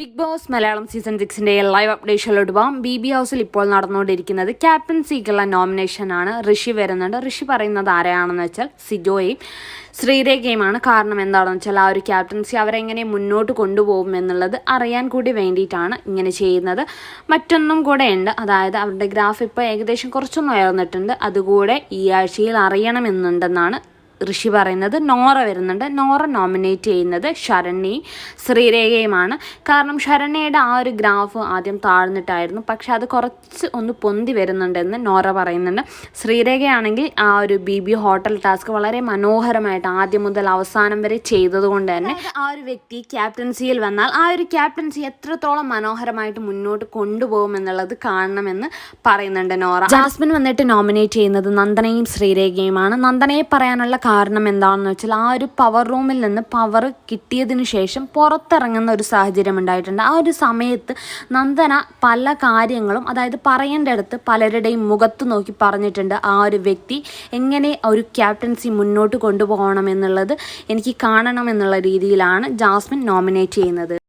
Big Boss Malayalam season സിക്സിന്റെ live അപ്ഡേഷനിലോട്ട് പോകാം ബി ബി ഹൗസിൽ ഇപ്പോൾ നടന്നുകൊണ്ടിരിക്കുന്നത് ക്യാപ്റ്റൻസിക്കുള്ള നോമിനേഷനാണ് ഋഷി വരുന്നുണ്ട്. ഋഷി പറയുന്നത് ആരെയാണെന്ന് വെച്ചാൽ സിജോയും ശ്രീരേഖയുമാണ്. കാരണം എന്താണെന്ന് വെച്ചാൽ ആ ഒരു ക്യാപ്റ്റൻസി അവരെങ്ങനെ മുന്നോട്ട് കൊണ്ടുപോകും എന്നുള്ളത് അറിയാൻ കൂടി വേണ്ടിയിട്ടാണ് ഇങ്ങനെ ചെയ്യുന്നത്. മറ്റൊന്നും കൂടെ ഉണ്ട്. അതായത് അവരുടെ ഗ്രാഫ് ഇപ്പോൾ ഏകദേശം കുറച്ചൊന്നും ഉയർന്നിട്ടുണ്ട്. അതുകൂടെ ഈ ആഴ്ചയിൽ അറിയണമെന്നുണ്ടെന്നാണ് ഋഷി പറയുന്നത് നോറ വരുന്നുണ്ട്. നോറ നോമിനേറ്റ് ചെയ്യുന്നത് ശരണ്യയും ശ്രീരേഖയുമാണ്. കാരണം ശരണ്യയുടെ ആ ഒരു ഗ്രാഫ് ആദ്യം താഴ്ന്നിട്ടായിരുന്നു. പക്ഷെ അത് കുറച്ച് ഒന്ന് പൊന്തി വരുന്നുണ്ടെന്ന് നോറ പറയുന്നുണ്ട്. ശ്രീരേഖയാണെങ്കിൽ ആ ഒരു ബി ബി ഹോട്ടൽ ടാസ്ക് വളരെ മനോഹരമായിട്ട് ആദ്യം മുതൽ അവസാനം വരെ ചെയ്തതുകൊണ്ട് തന്നെ ആ ഒരു വ്യക്തി ക്യാപ്റ്റൻസിയിൽ വന്നാൽ ആ ഒരു ക്യാപ്റ്റൻസി എത്രത്തോളം മനോഹരമായിട്ട് മുന്നോട്ട് കൊണ്ടുപോകും എന്നുള്ളത് കാണണമെന്ന് പറയുന്നുണ്ട് നോറ. ജാസ്മിൻ വന്നിട്ട് നോമിനേറ്റ് ചെയ്യുന്നത് നന്ദനയും ശ്രീരേഖയുമാണ്. നന്ദനയെ പറയാനുള്ള കാരണം എന്താണെന്ന് വെച്ചാൽ ആ ഒരു പവർ റൂമിൽ നിന്ന് പവർ കിട്ടിയതിന് ശേഷം പുറത്തിറങ്ങുന്ന ഒരു സാഹചര്യം ഉണ്ടായിട്ടുണ്ട്. ആ ഒരു സമയത്ത് നന്ദന പല കാര്യങ്ങളും അതായത് പറയേണ്ടടുത്ത് പലരുടെയും മുഖത്ത് നോക്കി പറഞ്ഞിട്ടുണ്ട് ആ ഒരു വ്യക്തി എങ്ങനെ ഒരു ക്യാപ്റ്റൻസി മുന്നോട്ട് കൊണ്ടുപോകണം എന്നുള്ളത് എനിക്ക് കാണണം എന്നുള്ള രീതിയിലാണ് ജാസ്മിൻ നോമിനേറ്റ് ചെയ്യുന്നത്.